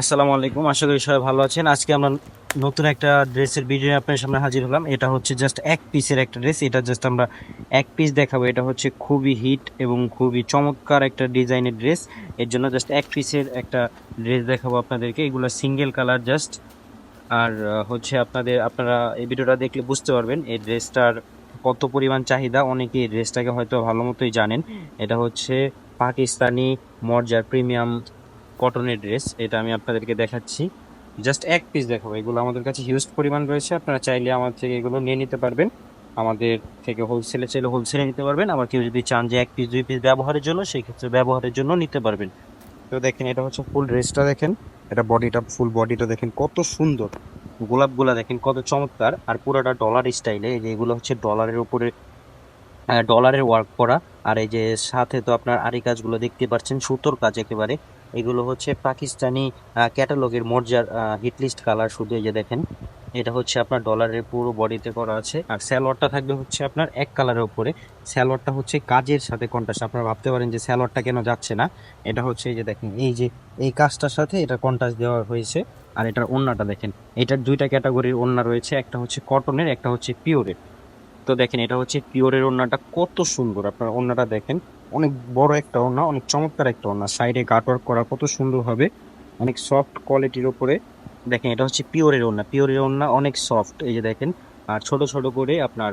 আসসালামু আলাইকুম, আশা করি সবাই ভালো আছেন। আজকে আমরা নতুন একটা ড্রেসের ভিডিও আপনার সামনে হাজির হলাম। এটা হচ্ছে জাস্ট এক পিসের একটা ড্রেস এটা জাস্ট আমরা এক পিস দেখাবো। এটা হচ্ছে খুবই হিট এবং খুবই চমৎকার একটা ডিজাইনের ড্রেস এর জন্য জাস্ট এক পিসের একটা ড্রেস দেখাবো আপনাদেরকে। এগুলো সিঙ্গেল কালার জাস্ট আর হচ্ছে আপনাদের, আপনারা এই ভিডিওটা দেখলে বুঝতে পারবেন, এই ড্রেসটার কত পরিমাণ চাহিদা। অনেকে এই ড্রেসটাকে হয়তো ভালো মতোই জানেন। এটা হচ্ছে পাকিস্তানি মর্জার প্রিমিয়াম কটনের ড্রেস এটা আমি আপনাদেরকে দেখাচ্ছি। জাস্ট এক পিস দেখাবো এগুলো আমাদের কাছে হিউজ পরিমাণ রয়েছে। আপনারা চাইলে আমার থেকে এগুলো নিয়ে নিতে পারবেন। আমাদের থেকে হোলসেলে চাইলে হোলসেলে নিতে পারবেন। আবার কেউ যদি চান যে এক পিস দুই পিস ব্যবহারের জন্য, সেই ক্ষেত্রে ব্যবহারের জন্য নিতে পারবেন। তো দেখেন, এটা হচ্ছে ফুল ড্রেসটা দেখেন। এটা বডিটা ফুল বডিটা দেখেন কত সুন্দর। গোলাপগুলা দেখেন কত চমৎকার। আর পুরোটা ডলার স্টাইলে এই যে এগুলো হচ্ছে ডলারের উপরে ডলারের ওয়ার্ক করা। আর এই যে সাথে তো আপনার আরি কাজগুলো দেখতে পাচ্ছেন, সুতোর কাজ একেবারে। এগুলো হচ্ছে পাকিস্তানি ক্যাটালগের মর্জার হিটলিস্ট কালার শুধু এই যে দেখেন, এটা হচ্ছে আপনার ডলারের পুরো বডিতে করা আছে। আর স্যালোয়ারটা থাকবে হচ্ছে আপনার এক কালারের উপরে। স্যালোয়ারটা হচ্ছে কাজের সাথে কন্ট্রাস্ট আপনারা ভাবতে পারেন যে স্যালোয়ারটা কেন যাচ্ছে না। এটা হচ্ছে এই যে দেখেন, এই যে, এই কাজটার সাথে এটা কন্ট্রাস্ট দেওয়া হয়েছে। আর এটার ওন্নাটা দেখেন, এটার দুইটা ক্যাটাগরির ওন্না রয়েছে। একটা হচ্ছে কটনের একটা হচ্ছে পিওরের তো দেখেন, এটা হচ্ছে পিওরের ওন্নাটা কত সুন্দর। আপনার ওন্নাটা দেখেন অনেক বড় একটা ওন্না অনেক চমৎকার একটা ওন্না সাইডে গার্ডওয়ার্ক করা কত সুন্দর হবে। অনেক সফট কোয়ালিটির ওপরে দেখেন, এটা হচ্ছে পিওরের ওন্না পিওরের ওন্না অনেক সফট এই যে দেখেন। আর ছোট ছোট করে আপনার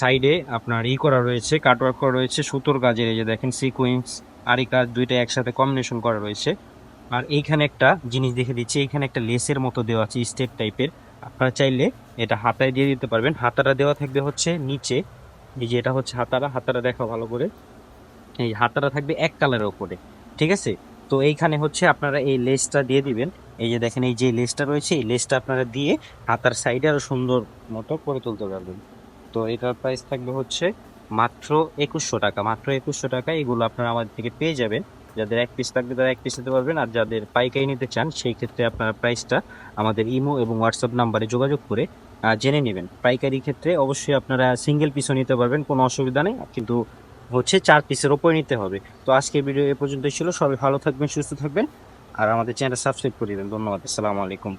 সাইডে আপনার ই করা রয়েছে কাটওয়ার্ক করা রয়েছে, সুতোর কাজের এই যে দেখেন সিকুয়েন্স আরি কাজ, দুইটা একসাথে কম্বিনেশন করা রয়েছে। আর এইখানে একটা জিনিস দেখে দিচ্ছি, এইখানে একটা লেসের মতো দেওয়া আছে স্টেপ টাইপের আপনারা চাইলে এটা হাতায় দিয়ে দিতে পারবেন। হাতাটা দেওয়া থাকবে হচ্ছে নিচে। এই যে এটা হচ্ছে হাতারা হাতারা দেখা ভালো করে। এই হাতাটা থাকবে এক কালারের ওপরে ঠিক আছে? তো এইখানে হচ্ছে আপনারা এই লেসটা দিয়ে দিবেন। এই যে দেখেন, এই যে লেসটা রয়েছে, এই লেসটা আপনারা দিয়ে হাতার সাইডে আরও সুন্দর মতো করে তুলতে পারবেন। তো এটার প্রাইস থাকবে হচ্ছে মাত্র একুশশো টাকা, মাত্র একুশশো টাকা। এগুলো আপনারা আমাদের থেকে পেয়ে যাবেন। যাদের এক পিস থাকবে, তারা এক পিস নিতে পারবেন। আর যাদের পাইকারি নিতে চান, সেই ক্ষেত্রে আপনারা প্রাইসটা আমাদের ইমো এবং হোয়াটসঅ্যাপ নাম্বারে যোগাযোগ করে জেনে নেবেন। পাইকারি ক্ষেত্রে অবশ্যই আপনারা সিঙ্গেল পিসও নিতে পারবেন, কোনো অসুবিধা নেই। কিন্তু হচ্ছে চার পিসের ওপরে নিতে হবে। তো আজকে ভিডিও এ পর্যন্তই ছিল। সবাই ভালো থাকবেন, সুস্থ থাকবেন। আর আমাদের চ্যানেলটা সাবস্ক্রাইব করে দেবেন। ধন্যবাদ। আসসালামু আলাইকুম।